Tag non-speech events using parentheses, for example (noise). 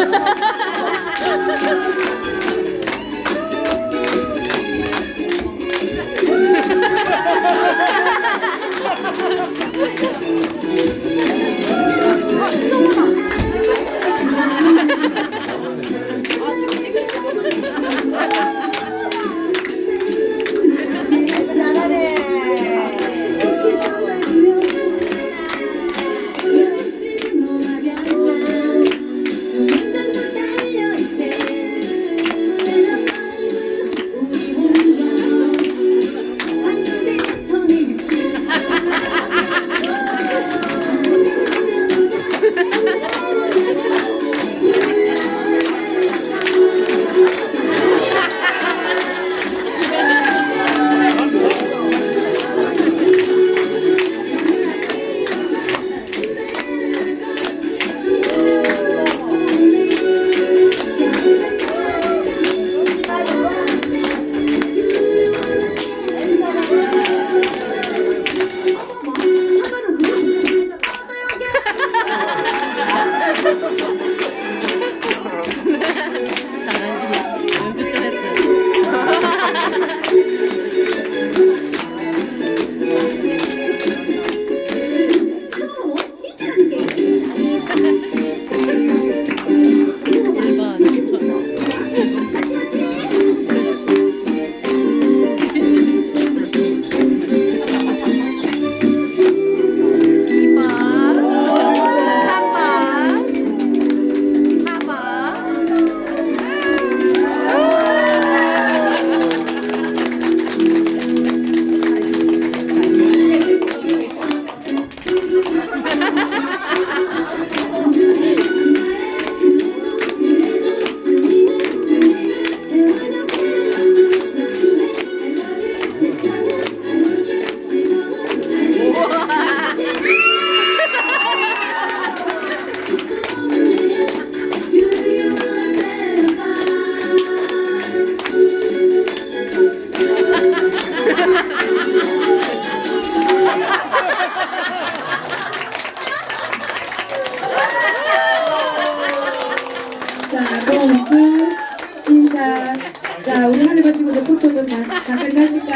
Thank (laughs) you. Gracias. 자, 봉수 인사. 자, 우리 하늘만 찍어서 포토 좀 잠깐 하실까요?